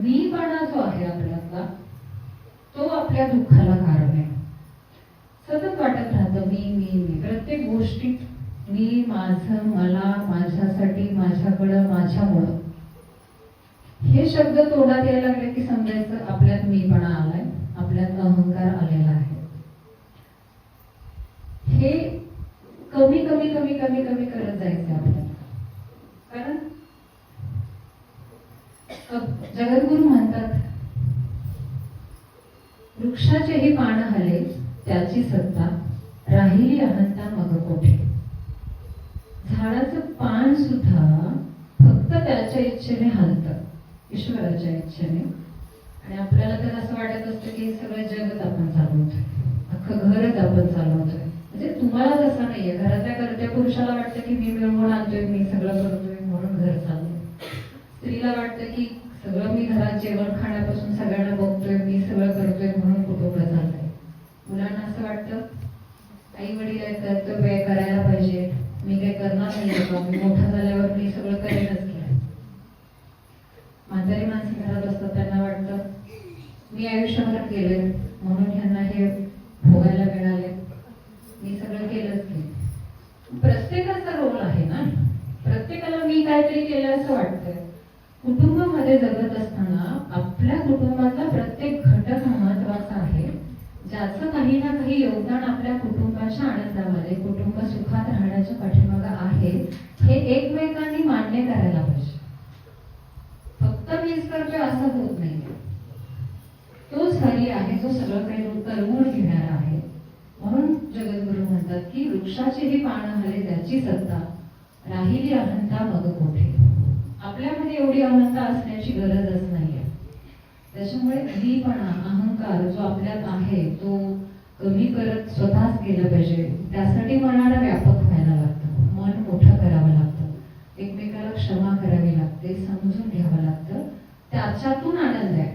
मीपणा जो आहे आपल्यातला तो आपल्या दुःखाला कारण आहे. सतत वाटत राहतं मी मी मी. प्रत्येक गोष्टीत मी माझं मला माझ्यासाठी माझ्याकडं माझ्यामुळं. हे शब्द तोंडात यायला लागले की समजायचं आपल्यात मीपणा आलाय आपल्यात अहंकार आलेला आहे. हे कमी कमी कमी कमी कमी करत जायचं आपल्याला कारण अ- जगद्गुरु म्हणतात वृक्षाचेही पान हले त्याची सत्ता राहिली अहंता मग कोठे? झाडाचं पान सुद्धा फक्त त्याच्या इच्छेने हलतं ईश्वराच्या इच्छेने. आणि आपल्याला तर असं वाटत असतं की सगळं जगत आपण चालवतोय अख्खं घरच आपण चालवतोय. म्हणजे तुम्हाला तसं नाहीये घरातल्या करत्या पुरुषाला वाटतं की मी मिळवून आणतोय मी सगळं करतोय म्हणून घर चाललंय स्त्रीला वाटतं की सगळं मी घरात जेवण खाण्यापासून सगळ्यांना बघतोय मी सगळं करतोय म्हणून कुटुंब चाललंय. मुलांना असं वाटतं आई वडील आहेत कर्तव्य आहे, करायला पाहिजे. मी काही करणार नाही मी मोठा झाल्यावर मी सगळं करेनच की. म्हातारी माणसं घरात असतात त्यांना वाटतं मी आयुष्यभर केले म्हणून ह्यांना हे भोगायला मिळाले मी सगळं केलंच की. प्रत्येकाचा रोल आहे ना. प्रत्येकाला मी काहीतरी केलं असं वाटतंय. कुटुंबामध्ये जगत त्याचं काही ना काही योगदान आपल्या कुटुंबाच्या आनंदामध्ये कुटुंब सुखात राहण्याच्या पाठीमागं आहे. हे एकमेकांनी मान्य करायला पाहिजे. फक्त मीच करतोय असं होत नाही तोच हरी आहे जो सगळं काही करवून घेणारा आहे. म्हणून जगद्गुरु म्हणतात की वृक्षाची ही पानं हले त्याची सत्ता. राहिली अहंता मग कोठे? आपल्यामध्ये एवढी अहंता असण्याची गरजच नाहीये. त्याच्यामुळे मीपणा अहंकार जो आपल्यात आहे तो कमी करत स्वतःच केलं पाहिजे. त्यासाठी मनाला व्यापक व्हायला लागतं. मन मोठं करावं लागतं. एकमेकाला क्षमा करावी लागते समजून घ्यावं लागतं. त्याच्यातून आनंद आहे.